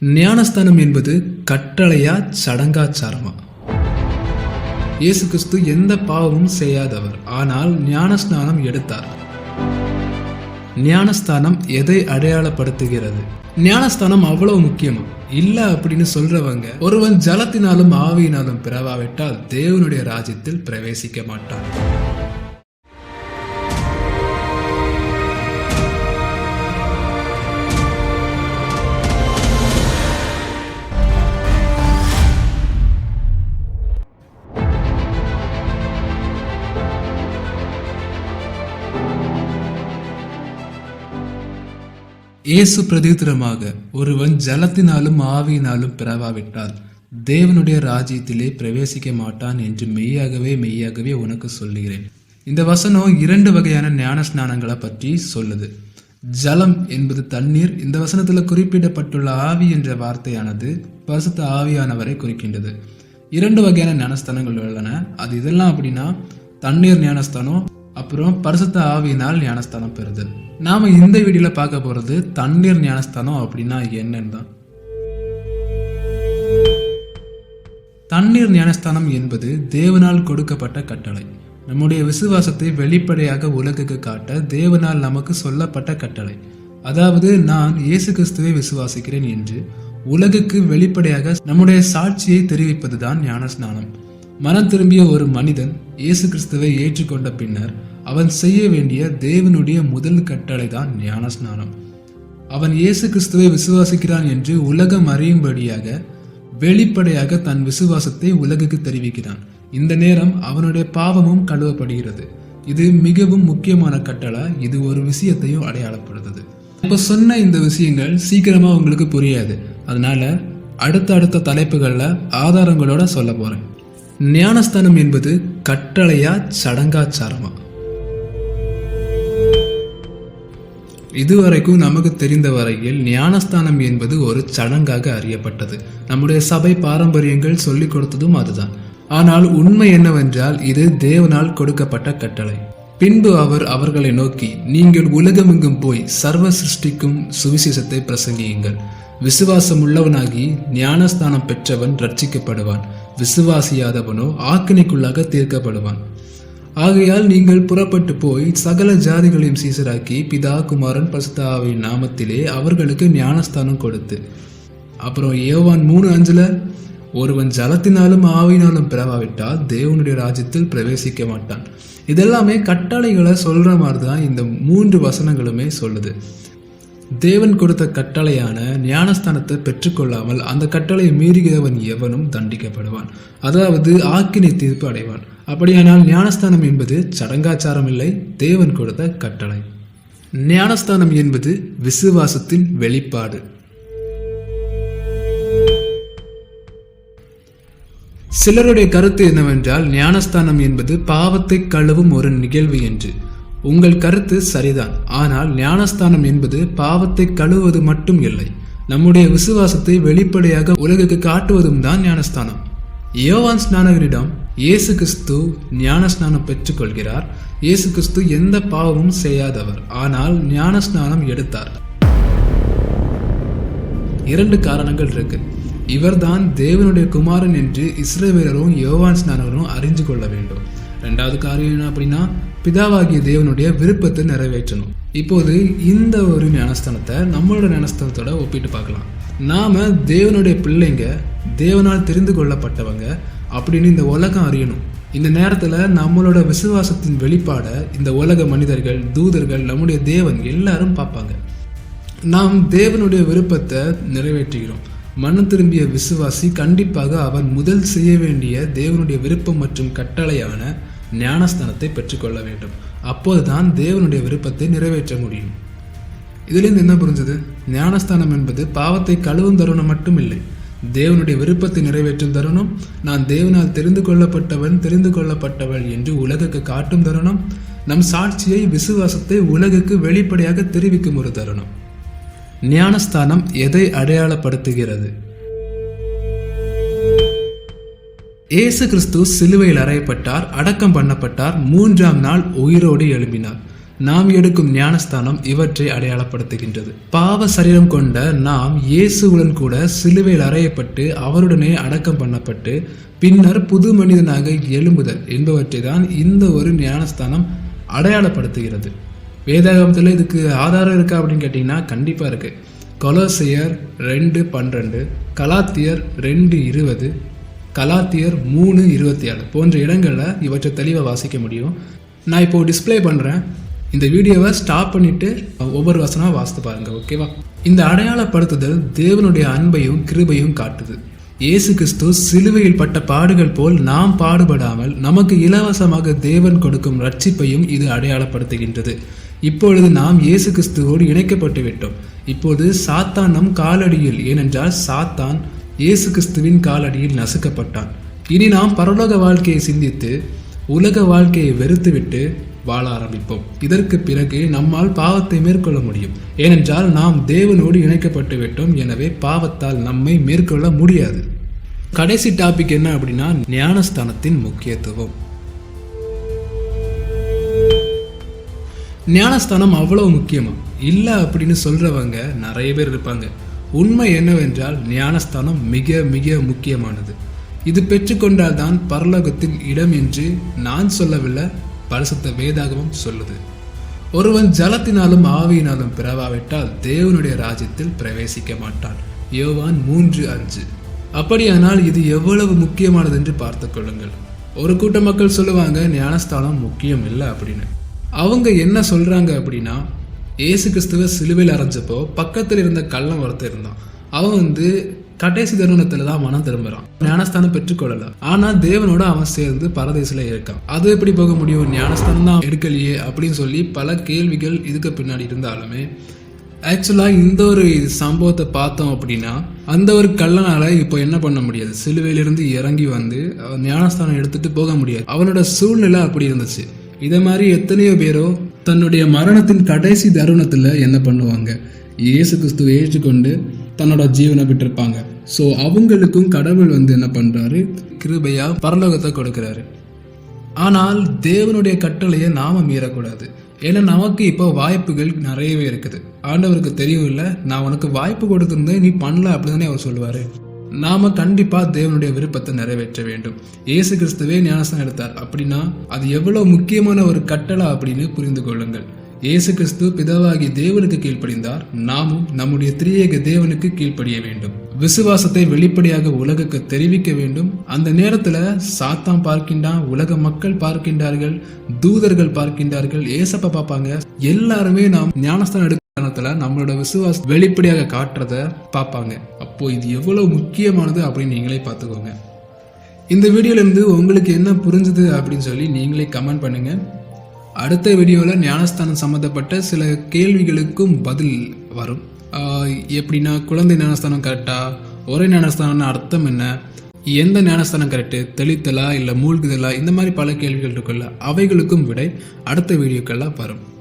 ஞானஸ்தானம் என்பது கட்டளையா சடங்காச்சாரமா இயேசு கிறிஸ்து எந்த பாவமும் செய்யாதவர். ஆனால் ஞானஸ்நானம் எடுத்தார். ஞானஸ்தானம் எதை அடையாளப்படுத்துகிறது? ஞானஸ்தானம் அவ்வளவு முக்கியமா? இல்ல அப்படின்னு சொல்றவங்க ஒருவன் ஜலத்தினாலும் ஆவியினாலும் பிறவாவிட்டால் தேவனுடைய ராஜ்யத்தில் பிரவேசிக்க மாட்டான். இயேசு பிரதித்திரமாக ஒருவன் ஜலத்தினாலும் ஆவியினாலும் பிறவாவிட்டால் தேவனுடைய ராஜ்யத்திலே பிரவேசிக்க மாட்டான் என்று மெய்யாகவே மெய்யாகவே உனக்கு சொல்லுகிறேன். இந்த வசனம் இரண்டு வகையான ஞான ஸ்நானங்களை பற்றி சொல்லுது. ஜலம் என்பது தண்ணீர். இந்த வசனத்தில் குறிப்பிடப்பட்டுள்ள ஆவி என்ற வார்த்தையானது பசுத்த ஆவியானவரை குறிக்கின்றது. இரண்டு வகையான ஞானஸ்தானங்கள் உள்ளன. அது இதெல்லாம் அப்படின்னா தண்ணீர் ஞானஸ்தானம் அப்புறம் பரிசுத்த ஆவியினால் ஞானஸ்தானம் பெறுதல். நாம இந்த வீடியோல பார்க்க போறது தண்ணீர் ஞானஸ்தானம் அப்படின்னா என்னன்னு தான். தண்ணீர் ஞானஸ்தானம் என்பது தேவனால் கொடுக்கப்பட்ட கட்டளை. நம்முடைய விசுவாசத்தை வெளிப்படையாக உலகுக்கு காட்ட தேவனால் நமக்கு சொல்லப்பட்ட கட்டளை. அதாவது நான் இயேசு கிறிஸ்துவை விசுவாசிக்கிறேன் என்று உலகுக்கு வெளிப்படையாக நம்முடைய சாட்சியை தெரிவிப்பதுதான் ஞானஸ்நானம் மனம் திரும்பிய ஒரு மனிதன் இயேசு கிறிஸ்துவை ஏற்றுக்கொண்ட பின்னர் அவன் செய்ய வேண்டிய தேவனுடைய முதல் கட்டளை தான் ஞானஸ்நானம். அவன் இயேசு கிறிஸ்துவை விசுவாசிக்கிறான் என்று உலகம் அறியும்படியாக வெளிப்படையாக தன் விசுவாசத்தை உலகுக்கு தெரிவிக்கிறான். இந்த நேரம் அவனுடைய பாவமும் கழுவப்படுகிறது. இது மிகவும் முக்கியமான கட்டளை. இது ஒரு விஷயத்தையும் அடையாளப்படுத்துது. இப்ப சொன்ன இந்த விஷயங்கள் சீக்கிரமா உங்களுக்கு புரியாது. அதனால அடுத்த அடுத்த தலைப்புகளில் ஆதாரங்களோட சொல்ல போறேன். ஞானஸ்தானம் என்பது கட்டளையா சடங்காச்சாரமா இதுவரைக்கும் நமக்கு தெரிந்த வரையில் ஞானஸ்தானம் என்பது ஒரு சடங்காக அறியப்பட்டது. நம்முடைய சபை பாரம்பரியங்கள் சொல்லிக் கொடுத்ததும் அதுதான். ஆனால் உண்மை என்னவென்றால் இது தேவனால் கொடுக்கப்பட்ட கட்டளை. பின்பு அவர் அவர்களை நோக்கி நீங்கள் உலகமெங்கும் போய் சர்வ சிருஷ்டிக்கும் சுவிசேஷத்தை பிரசங்கியுங்கள். விசுவாசம் உள்ளவனாகி ஞானஸ்தானம் பெற்றவன் ரட்சிக்கப்படுவான். விசுவாசியாதவனோ ஆக்கினைக்குள்ளாக தீர்க்கப்படுவான். ஆகையால் நீங்கள் புறப்பட்டு போய் சகல ஜாதிகளையும் சீசராக்கி பிதா குமாரன் பிரசுதாவின் நாமத்திலே அவர்களுக்கு ஞானஸ்தானம் கொடுத்து. அப்புறம் ஏவான் மூணு அஞ்சுல ஒருவன் ஜலத்தினாலும் ஆவினாலும் பிறவாவிட்டால் தேவனுடைய ராஜ்யத்தில் பிரவேசிக்க மாட்டான். இதெல்லாமே கட்டளைகளை சொல்ற மாதிரி தான் இந்த மூன்று வசனங்களுமே சொல்லுது. தேவன் கொடுத்த கட்டளையான ஞானஸ்தானத்தை பெற்றுக்கொள்ளாமல் அந்த கட்டளையை மீறுகிறவன் எவனும் தண்டிக்கப்படுவான். அதாவது ஆக்கினை தீர்ப்பு அடைவான். அப்படியானால் ஞானஸ்தானம் என்பது சடங்காச்சாரம் இல்லை தேவன் கொடுத்த கட்டளை. ஞானஸ்தானம் என்பது விசுவாசத்தின் வெளிப்பாடு. சிலருடைய கருத்து என்னவென்றால் ஞானஸ்தானம் என்பது பாவத்தை கழுவும் ஒரு நிகழ்வு என்று. உங்கள் கருத்து சரிதான். ஆனால் ஞானஸ்தானம் என்பது பாவத்தை கழுவுவது மட்டும் இல்லை. நம்முடைய விசுவாசத்தை வெளிப்படையாக உலகுக்கு காட்டுவதும் தான் ஞானஸ்தானம். யோவான் ஸ்நானகரிடம் இயேசு கிறிஸ்து ஞானஸ்நானம் பெற்றுக்கொள்கிறார். இயேசு கிறிஸ்து எந்த பாவமும் செய்யாதவர். ஆனால் ஞானஸ்நானம் எடுத்தார். இரண்டு காரணங்கள் இருக்கு. இவர்தான் தேவனுடைய குமாரன் என்று இஸ்ரவேலரும் யோவான் ஸ்நானகரும் அறிஞ்சு கொள்ள வேண்டும். ரெண்டாவது காரியம் என்ன அப்படின்னா பிதாவாகிய தேவனுடைய விருப்பத்தை நிறைவேற்றணும். இப்போது இந்த ஒரு ஞானஸ்தானத்தை நம்மளோட ஞானஸ்தானத்தோட ஒப்பிட்டு பார்க்கலாம். நாம தேவனுடைய பிள்ளைங்க தேவனால் தெரிந்து கொள்ளப்பட்டவங்க அப்படின்னு இந்த உலகம் அறியணும். இந்த நேரத்தில் நம்மளோட விசுவாசத்தின் வெளிப்பாட இந்த உலக மனிதர்கள் தூதர்கள் நம்முடைய தேவன் எல்லாரும் பார்ப்பாங்க. நாம் தேவனுடைய விருப்பத்தை நிறைவேற்றுகிறோம். மனம் திரும்பிய விசுவாசி கண்டிப்பாக அவன் முதல் செய்ய வேண்டிய தேவனுடைய விருப்பம் மற்றும் கட்டளையான ஞானஸ்தானத்தை பெற்றுக்கொள்ள வேண்டும். அப்போதுதான் தேவனுடைய விருப்பத்தை நிறைவேற்ற முடியும். இதிலிருந்து என்ன புரிஞ்சது? ஞானஸ்தானம் என்பது பாவத்தை கழுவும் தருணம் மட்டும் இல்லை தேவனுடைய விருப்பத்தை நிறைவேற்றும் தருணம் நான் தேவனால் தெரிந்து கொள்ளப்பட்டவன் தெரிந்து கொள்ளப்பட்டவள் என்று உலகுக்கு காட்டும் தருணம் நம் சாட்சியை விசுவாசத்தை உலகுக்கு வெளிப்படையாக தெரிவிக்கும் ஒரு தருணம். ஞானஸ்தானம் எதை அடையாளப்படுத்துகிறது? இயேசு கிறிஸ்து சிலுவையில் அறையப்பட்டார் அடக்கம் பண்ணப்பட்டார் மூன்றாம் நாள் உயிரோடு எழும்பினார். நாம் எடுக்கும் ஞானஸ்தானம் இவற்றை அடையாளப்படுத்துகின்றது. பாவ சரீரம் கொண்ட நாம் இயேசுவுடன் கூட சிலுவையில் அறையப்பட்டு அவருடனே அடக்கம் பண்ணப்பட்டு பின்னர் புது மனிதனாக எழும்புதல் என்பவற்றை தான் இந்த ஒரு ஞானஸ்தானம் அடையாளப்படுத்துகிறது. வேதாகமத்தில் இதுக்கு ஆதாரம் இருக்கா அப்படின்னு கேட்டிங்கன்னா கண்டிப்பாக இருக்குது கொலோசியர் ரெண்டு பன்னிரெண்டு கலாத்தியர் ரெண்டு இருபது கலாத்தியர் மூணு இருபத்தி ஏழு போன்ற இடங்களில் இவற்றை தெளிவாக வாசிக்க முடியும். நான் இப்போ டிஸ்பிளே பண்ணுறேன் இந்த வீடியோவை ஸ்டாப் பண்ணிவிட்டு ஒவ்வொரு வசனமாக வாசித்து பாருங்கள் ஓகேவா இந்த அடையாளப்படுத்துதல் தேவனுடைய அன்பையும் கிருபையும் காட்டுது. இயேசு கிறிஸ்து சிலுவையில் பட்ட பாடுகள் போல் நாம் பாடுபடாமல் நமக்கு இலவசமாக தேவன் கொடுக்கும் ரட்சிப்பையும் இது அடையாளப்படுத்துகின்றது. இப்பொழுது நாம் இயேசு கிறிஸ்துவோடு இணைக்கப்பட்டு விட்டோம். இப்போது சாத்தான் நம் காலடியில் ஏனென்றால் சாத்தான் இயேசு கிறிஸ்துவின் காலடியில் நசுக்கப்பட்டான். இனி நாம் பரலோக வாழ்க்கையை சிந்தித்து உலக வாழ்க்கையை வெறுத்துவிட்டு வாழ ஆரம்பிப்போம். இதற்கு பிறகு நம்மால் பாவத்தை மேற்கொள்ள முடியும். ஏனென்றால் நாம் தேவனோடு இணைக்கப்பட்டு விட்டோம். எனவே பாவத்தால் நம்மை மேற்கொள்ள முடியாது. கடைசி டாபிக் என்ன அப்படின்னா ஞானஸ்தானத்தின் முக்கியத்துவம். ஞானஸ்தானம் அவ்வளவு முக்கியமா? இல்லை அப்படின்னு சொல்றவங்க நிறைய பேர் இருப்பாங்க. உண்மை என்னவென்றால் ஞானஸ்தானம் மிக மிக முக்கியமானது. இது பெற்றுக்கொண்டால் தான் பரலோகத்தில் இடம் என்று நான் சொல்லவில்லை பரிசுத்த வேதாகமம் சொல்லுது. ஒருவன் ஜலத்தினாலும் ஆவியினாலும் பிறவாவிட்டால் தேவனுடைய ராஜ்யத்தில் பிரவேசிக்க மாட்டான். யோவான் மூன்று அஞ்சு. அப்படியானால் இது எவ்வளவு முக்கியமானது என்று பார்த்து கொள்ளுங்கள். ஒரு கூட்ட மக்கள் சொல்லுவாங்க ஞானஸ்தானம் முக்கியம் இல்லை அப்படின்னு. அவங்க என்ன சொல்றாங்க அப்படின்னா இயேசு கிறிஸ்துவ சிலுவையில் அரைஞ்சப்போ பக்கத்தில் இருந்த கள்ளம் ஒருத்தர் இருந்தான். அவன் வந்து கடைசி தருணத்துல தான் மனம் திரும்புறான். ஞானஸ்தானம் பெற்றுக்கொள்ளல. ஆனா தேவனோட அவன் சேர்ந்து பரதேசில இருக்கான். அது எப்படி போக முடியும்? ஞானஸ்தானம் தான் எடுக்கலையே அப்படின்னு சொல்லி பல கேள்விகள் இதுக்கு பின்னாடி இருந்தாலுமே ஆக்சுவலாக இந்த ஒரு சம்பவத்தை பார்த்தோம் அப்படின்னா அந்த ஒரு கள்ளனால இப்போ என்ன பண்ண முடியாது? சிலுவையிலிருந்து இறங்கி வந்து ஞானஸ்தானம் எடுத்துட்டு போக முடியாது. அவனோட சூழ்நிலை அப்படி இருந்துச்சு. இதை மாதிரி எத்தனையோ பேரோ தன்னுடைய மரணத்தின் கடைசி தருணத்தில் என்ன பண்ணுவாங்க? இயேசு கிறிஸ்துவை ஏற்றுக்கொண்டு தன்னோட ஜீவனை விட்டுருப்பாங்க. ஸோ அவங்களுக்கும் கடவுள் வந்து என்ன பண்ணுறாரு கிருபையா பரலோகத்தை கொடுக்குறாரு. ஆனால் தேவனுடைய கட்டளையை நாம மீறக்கூடாது. ஏன்னா நமக்கு இப்போ வாய்ப்புகள் நிறையவே இருக்குது. ஆண்டவருக்கு தெரியும் இல்லை? நான் உனக்கு வாய்ப்பு கொடுத்துருந்தேன் நீ பண்ணல அப்படின்னு அவர் சொல்லுவாரு. நாம கண்டிப்பா தேவனுடைய விருப்பத்தை நிறைவேற்ற வேண்டும். இயேசு கிறிஸ்துவே ஞானஸ்தானம் எடுத்தார். அப்படின்னா அது எவ்வளவு முக்கியமான ஒரு கட்டளை அப்படின்னு புரிந்து கொள்ளுங்கள். இயேசு கிறிஸ்து பிதாவாகி தேவனுக்கு கீழ்ப்படிந்தார். நாமும் நம்முடைய திரியேக தேவனுக்கு கீழ்ப்படிய வேண்டும். விசுவாசத்தை வெளிப்படையாக உலகுக்கு தெரிவிக்க வேண்டும். அந்த நேரத்துல சாத்தான் பார்க்கின்றான் உலக மக்கள் பார்க்கின்றார்கள் தூதர்கள் பார்க்கின்றார்கள் ஏசப்ப பார்ப்பாங்க. எல்லாருமே நாம் ஞானஸ்தானம் எடுக்கிறதுல நம்மளோட விசுவாசம் வெளிப்படையாக காட்டுறத பார்ப்பாங்க. அப்போ இது எவ்வளவு முக்கியமானது அப்படின்னு நீங்களே பார்த்துக்கோங்க. இந்த வீடியோல இருந்து உங்களுக்கு என்ன புரிஞ்சுது அப்படின்னு சொல்லி நீங்களே கமெண்ட் பண்ணுங்க. அடுத்த வீடியோவில் ஞானஸ்தானம் சம்மந்தப்பட்ட சில கேள்விகளுக்கும் பதில் வரும். ஆஹ் எப்படின்னா குழந்தை ஞானஸ்தானம் கரெக்டா ஒரே ஞானஸ்தானம் அர்த்தம் என்ன? எந்த ஞானஸ்தானம் கரெக்டு தெளித்தலா இல்லை மூழ்குதலா? இந்த மாதிரி பல கேள்விகள் இருக்குல்ல அவைகளுக்கும் விடை அடுத்த வீடியோக்கெல்லாம் வரும்.